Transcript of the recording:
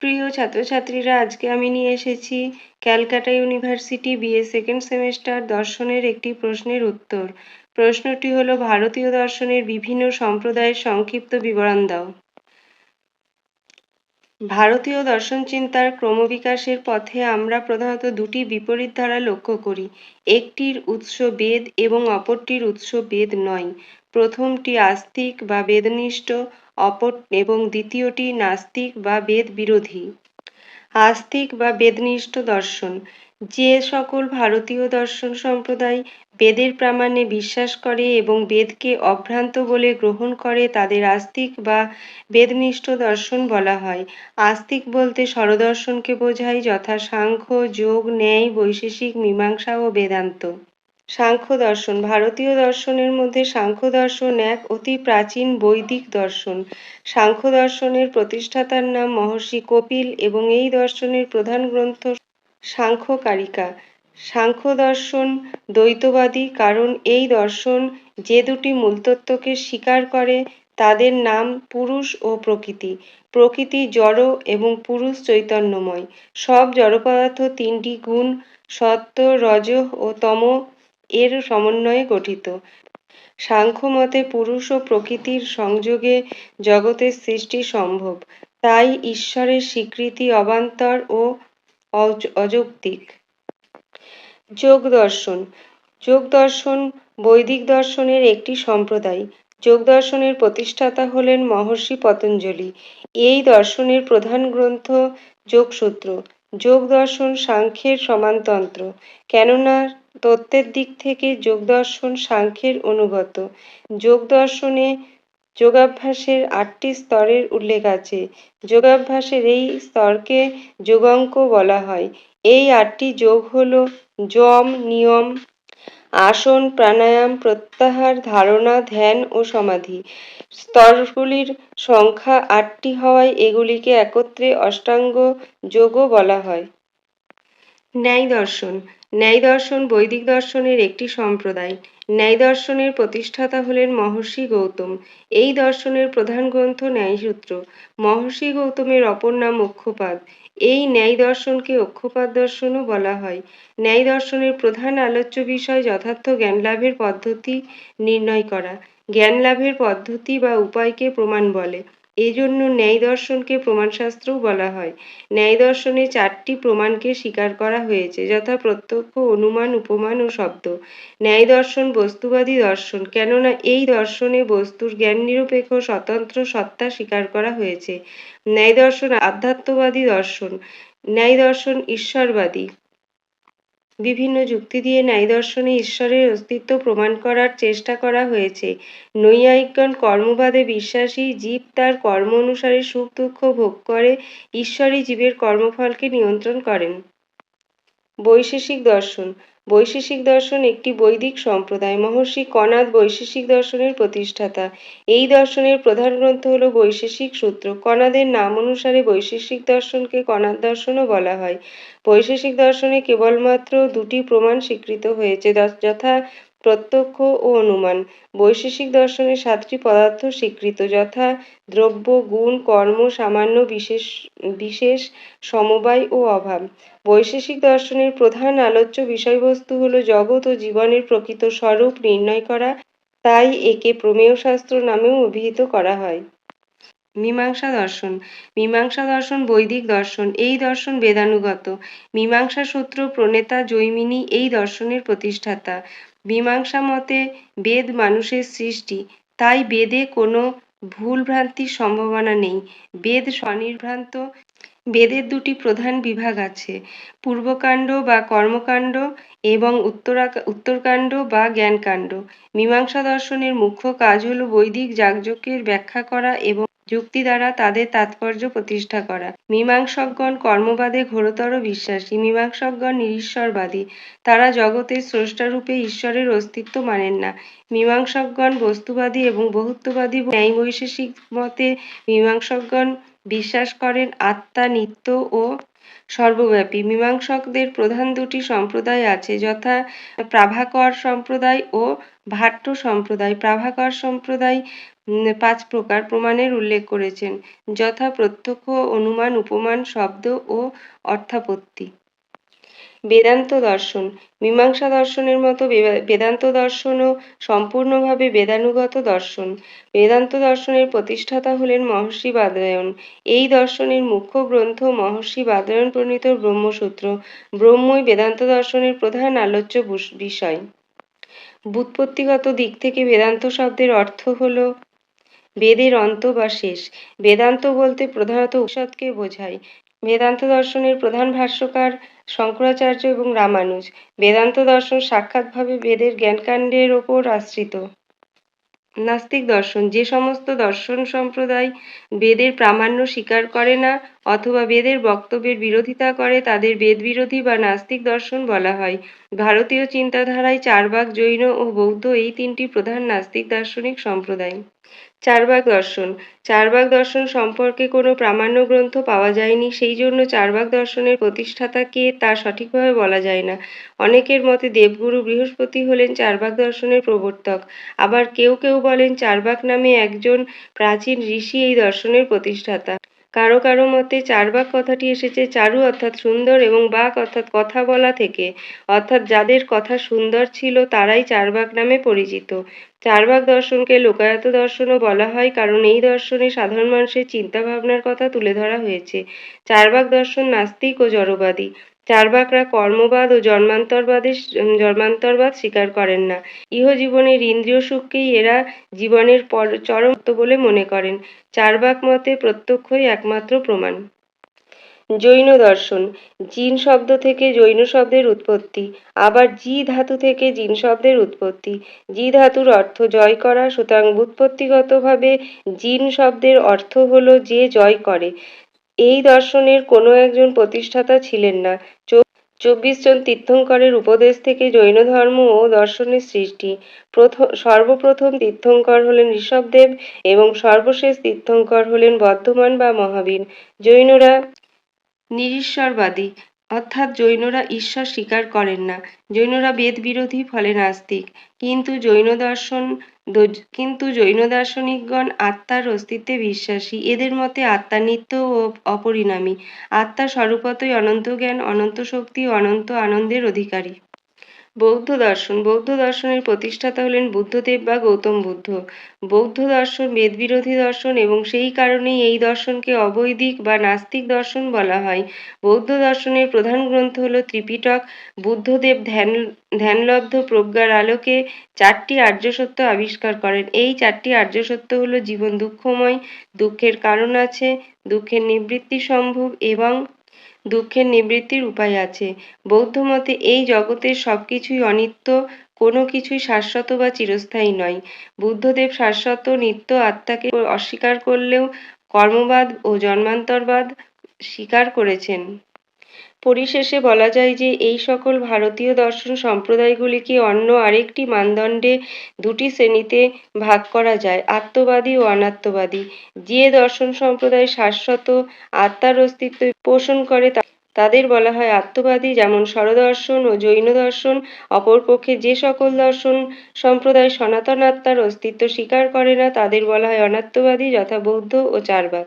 প্রিয় ছাত্রছাত্রীরা, আজকে আমি নিয়ে এসেছি Calcutta university BA second semester দর্শনের একটি প্রশ্নের উত্তর। প্রশ্নটি হলো, ভারতীয় দর্শনের বিভিন্ন সম্প্রদায়ের সংক্ষিপ্ত বিবরণ দাও। ভারতীয় দর্শন চিন্তার ক্রমবিকাশের পথে আমরা প্রধানত দুটি বিপরীত ধারা লক্ষ্য করি। একটির উৎস বেদ এবং অপরটির উৎস বেদ নয়। প্রথমটি আস্তিক বা বেদনিষ্ঠ অপর এবং দ্বিতীয়টি নাস্তিক বা বেদ বিরোধী আস্তিক বা বেদনিষ্ঠ দর্শন। যে সকল ভারতীয় দর্শন সম্প্রদায় বেদের প্রামাণ্যে বিশ্বাস করে এবং বেদকে অভ্রান্ত বলে গ্রহণ করে তাদের আস্তিক বা বেদনিষ্ঠ দর্শন বলা হয়। আস্তিক বলতে স্বরদর্শনকে বোঝায় যথা সাংখ্য, যোগ, ন্যায়, বৈশেষিক, মীমাংসা ও বেদান্ত। সাংখ্য দর্শন, ভারতীয় দর্শনের মধ্যে সাংখ্য দর্শন এক অতি প্রাচীন বৈদিক দর্শন। সাংখ্য দর্শনের প্রতিষ্ঠাতার নাম মহর্ষি কপিল এবং এই দর্শনের প্রধান গ্রন্থ সাংখ্যকারিকা। সাংখ্য দর্শন দ্বৈতবাদী কারণ এই দর্শন যে দুটি মূলতত্ত্বকে স্বীকার করে তাদের নাম পুরুষ ও প্রকৃতি। প্রকৃতি জড় এবং পুরুষ চৈতন্যময়। সব জড়পদার্থ তিনটি গুণ সত্য, রজ ও তম এর সমন্বয়ে গঠিত। সাংখ্যমতে পুরুষ ও প্রকৃতির সংযোগে জগতের সৃষ্টি সম্ভব। তাই ঈশ্বরের স্বীকৃতি অবান্তর ও অযৌক্তিক। যোগ দর্শন। যোগ দর্শন বৈদিক দর্শনের একটি সম্প্রদায়। যোগ দর্শনের প্রতিষ্ঠাতা হলেন মহর্ষি পতঞ্জলি। এই দর্শনের প্রধান গ্রন্থ যোগসূত্র। যোগ দর্শন সাংখ্যের সমানতন্ত্র। কেননা তত্ত্বের দিক থেকে যোগ দর্শন সাংখ্যের অনুগত। যোগ দর্শনে যোগাভ্যাসের আটটি স্তরের উল্লেখ আছে। যোগাভ্যাসের এই স্তরকে যোগাঙ্ক বলা হয়। এই আটটি যোগ হল যম, নিয়ম আসন, প্রাণায়াম, প্রত্যাহার, ধারণা, ধ্যান ও সমাধি। স্তরগুলির সংখ্যা আটটি হওয়ায় এগুলিকে একত্রে অষ্টাঙ্গ যোগও বলা হয়। ন্যায় দর্শন। ন্যায় দর্শন বৈদিক দর্শনের একটি সম্প্রদায়। ন্যায় দর্শনের প্রতিষ্ঠাতা হলেন মহর্ষি গৌতম। এই দর্শনের প্রধান গ্রন্থ ন্যায়সূত্র। মহর্ষি গৌতমের অপর নাম অক্ষপাদ। এই ন্যায় দর্শনকে অক্ষপাদ দর্শনও বলা হয়। ন্যায় দর্শনের প্রধান আলোচ্য বিষয় যথার্থ জ্ঞান লাভের পদ্ধতি নির্ণয় করা। জ্ঞান লাভের পদ্ধতি বা উপায়কে প্রমাণ বলে। এজন্য ন্যায় দর্শনকে প্রমাণশাস্ত্রও বলা হয়। ন্যায় দর্শনে চারটি প্রমাণকে স্বীকার করা হয়েছে, যথা প্রত্যক্ষ, অনুমান, উপমান ও শব্দ। ন্যায় দর্শন বস্তুবাদী দর্শন, কেননা এই দর্শনে বস্তুর জ্ঞান নিরপেক্ষ স্বতন্ত্র সত্তা স্বীকার করা হয়েছে। ন্যায় দর্শন আধ্যাত্মবাদী দর্শন, ন্যায় দর্শন ঈশ্বরবাদী। বিভিন্ন যুক্তি দিয়ে ন্যায় দর্শনে ঈশ্বরের অস্তিত্ব প্রমাণ করার চেষ্টা করা হয়েছে। নৈয়ায়িকগণ কর্মবাদে বিশ্বাসী, জীব তার কর্ম অনুসারে সুখ দুঃখ ভোগ করে, ঈশ্বরই জীবের কর্মফলকে নিয়ন্ত্রণ করেন। বৈশেষিক দর্শন। বৈশেষিক দর্শন একটি বৈদিক সম্প্রদায়। মহর্ষি কনাদ বৈশেষিক দর্শনের প্রতিষ্ঠাতা। এই দর্শনের প্রধান গ্রন্থ হল বৈশেষিক সূত্র। কনাদের নাম অনুসারে বৈশেষিক দর্শনকে কনাদ দর্শনও বলা হয়। বৈশেষিক দর্শনে কেবলমাত্র দুটি প্রমাণ স্বীকৃত হয়েছে। যথা প্রত্যক্ষ ও অনুমান। বৈশেষিক দর্শনে সাতটি পদার্থ স্বীকৃত, যথা দ্রব্য, গুণ, কর্ম, সামান্য বিশেষ বিশেষ সমবায় ও অভাব। বৈশেষিক দর্শনের প্রধান আলোচ্য বিষয়বস্তু হল জগৎ ও জীবনের প্রকৃত স্বরূপ নির্ণয় করা। তাই একে প্রমেয় শাস্ত্র নামেও অভিহিত করা হয়। মীমাংসা দর্শন। মীমাংসা দর্শন বৈদিক দর্শন। এই দর্শন বেদানুগত। মীমাংসা সূত্র প্রণেতা জৈমিনী এই দর্শনের প্রতিষ্ঠাতা। মীমাংসা মতে বেদ মানুষের সৃষ্টি। তাই বেদে কোনো ভুল ভ্রান্তির সম্ভাবনা নেই। বেদ স্বনির্ভ্রান্ত বেদের দুটি প্রধান বিভাগ আছে, পূর্বকাণ্ড বা কর্মকাণ্ড এবং উত্তরা, উত্তরকাণ্ড বা জ্ঞানকাণ্ড। মীমাংসা দর্শনের মুখ্য কাজ হল বৈদিক যাগযজ্ঞের ব্যাখ্যা করা এবং যুক্তি দ্বারা তাদের তাৎপর্য প্রতিষ্ঠা করা। মীমাংসকগণ কর্মবাদে ঘোরতর বিশ্বাসী, মীমাংসকগণ নিরীশ্বরবাদী। তারা জগতের স্রষ্টারূপে ঈশ্বরের অস্তিত্ব মানেন না। মীমাংসকগণ বস্তুবাদী এবং বহুত্ববাদী ন্যায় বৈশেষিক মতে মীমাংসকগণ বিশ্বাস করেন আত্মা, নিত্য ও সর্বব্যাপী। মীমাংসকদের প্রধান দুটি সম্প্রদায় আছে, যথা প্রাভাকর সম্প্রদায় ও ভাট্ট সম্প্রদায়। প্রাভাকর সম্প্রদায় পাঁচ প্রকার প্রমাণের উল্লেখ করেছেন, যথা প্রত্যক্ষ, অনুমান, উপমান, শব্দ ও অর্থাপত্তি। বেদান্ত দর্শন। মীমাংসা দর্শনের মতো বেদান্ত দর্শনও সম্পূর্ণভাবে বেদানুগত দর্শন। বেদান্ত দর্শনের প্রতিষ্ঠাতা হলেন মহর্ষি বাদরায়ণ। এই দর্শনের মুখ্য গ্রন্থ মহর্ষি বাদরায়ণ প্রণীত ব্রহ্মসূত্র। ব্রহ্মই বেদান্ত দর্শনের প্রধান আলোচ্য বিষয়। ব্যুৎপত্তিগত দিক থেকে বেদান্ত শব্দের অর্থ হল বেদের অন্ত বা শেষ। বেদান্ত বলতে প্রধানত উপনিষদকে বোঝায়। বেদান্ত দর্শনের প্রধান ভাষ্যকার শঙ্করাচার্য এবং রামানুজ বেদান্ত দর্শন সাক্ষাৎভাবে বেদের জ্ঞানকাণ্ডের ওপর আশ্রিত। নাস্তিক দর্শন, যে সমস্ত দর্শন সম্প্রদায় বেদের প্রামাণ্য স্বীকার করে না অথবা বেদের বক্তব্যের বিরোধিতা করে, তাদের বেদবিরোধী বা নাস্তিক দর্শন বলা হয়। ভারতীয় চিন্তাধারায় চারবাক জৈন ও বৌদ্ধ এই তিনটি প্রধান নাস্তিক দার্শনিক সম্প্রদায়। চারবাক দর্শন। চারবাক দর্শন সম্পর্কে কোনো প্রামাণ্য গ্রন্থ পাওয়া যায়নি, সেই জন্য চারবাগ দর্শনের প্রতিষ্ঠাতা কে তা সঠিকভাবে বলা যায় না। অনেকের মতে দেবগুরু বৃহস্পতি হলেন চারবাগ দর্শনের প্রবর্তক। আবার কেউ কেউ বলেন চারবাক নামে একজন প্রাচীন ঋষি এই দর্শনের প্রতিষ্ঠাতা। কারও কারও মতে চারবাক কথাটি এসেছে চারু অর্থাৎ সুন্দর এবং বাক অর্থাৎ কথা বলা থেকে। অর্থাৎ যাদের কথা সুন্দর ছিল তারাই চারবাক নামে পরিচিত। চারবাক দর্শনকে লোকায়ত দর্শনও বলা হয় কারণ এই দর্শনে সাধারণ মানুষের চিন্তাভাবনার কথা তুলে ধরা হয়েছে। চারবাক দর্শন নাস্তিক ও জড়বাদী। চারবাকরা কর্মবাদ ও জন্মান্তরবাদের জন্মান্তরবাদ স্বীকার করেন না। ইহজীবনের ইন্দ্রিয় সুখকেই এরা জীবনের চরম বলে মনে করেন। চারবাক মতে প্রত্যক্ষই একমাত্র প্রমাণ। জৈন দর্শন। জিন শব্দ থেকে জৈন শব্দের উৎপত্তি। আবার জি ধাতু থেকে জিন শব্দের উৎপত্তি। জি ধাতুর অর্থ জয় করা, সুতরাং ব্যুৎপত্তিগতভাবে জিন শব্দের অর্থ হলো যে জয় করে। এই দর্শনের কোনো একজন প্রতিষ্ঠাতা ছিলেন না। চব্বিশ জন তীর্থঙ্করের উপদেশ থেকে জৈন ধর্ম ও দর্শনের সৃষ্টি। প্রথম সর্বপ্রথম তীর্থঙ্কর হলেন ঋষভদেব এবং সর্বশেষ তীর্থঙ্কর হলেন বর্ধমান বা মহাবীর। জৈনরা নিরীশ্বরবাদী, অর্থাৎ জৈনরা ঈশ্বর স্বীকার করেন না। জৈনরা বেদ বিরোধী ফলে নাস্তিক। কিন্তু জৈন দর্শন কিন্তু জৈন দার্শনিকগণ আত্মার অস্তিত্বে বিশ্বাসী। এদের মতে আত্মা নিত্য ও অপরিণামী। আত্মা স্বরূপতই অনন্ত জ্ঞান, অনন্ত শক্তি, অনন্ত আনন্দের অধিকারী। বৌদ্ধ দর্শন। বৌদ্ধ দর্শনের প্রতিষ্ঠাতা হলেন বুদ্ধদেব বা গৌতম বুদ্ধ। বৌদ্ধ দর্শন বেদবিরোধী দর্শন এবং সেই কারণেই এই দর্শনকে অবৈদিক বা নাস্তিক দর্শন বলা হয়। বৌদ্ধ দর্শনের প্রধান গ্রন্থ হল ত্রিপিটক। বুদ্ধদেব ধ্যান, ধ্যানলব্ধ প্রজ্ঞার আলোকে চারটি আর্য সত্য আবিষ্কার করেন। এই চারটি আর্য সত্য হল জীবন দুঃখময়, দুঃখের কারণ আছে, দুঃখের নিবৃত্তি সম্ভব এবং দুঃখের নিবৃত্তির উপায় আছে। বৌদ্ধ মতে এই জগতের সবকিছুই অনিত্য, কোনো কিছুই শাশ্বত বা চিরস্থায়ী নয়। বুদ্ধদেব শাশ্বত নিত্য আত্মাকে অস্বীকার করলেও কর্মবাদ ও জন্মান্তরবাদ স্বীকার করেছেন। পরিশেষে বলা যায় যে, এই সকল ভারতীয় দর্শন সম্প্রদায়গুলিকে অন্য আরেকটি মানদণ্ডে দুটি শ্রেণীতে ভাগ করা যায়, আত্মবাদী ও অনাত্মবাদী। যে দর্শন সম্প্রদায় শাশ্বত আত্মার অস্তিত্ব পোষণ করে তাদের বলা হয় আত্মবাদী, যেমন শরদর্শন ও জৈন দর্শন। অপরপক্ষে যে সকল দর্শন সম্প্রদায় সনাতন আত্মার অস্তিত্ব স্বীকার করে না, তাদের বলা হয় অনাত্মবাদী, যথা বৌদ্ধ ও চারবাক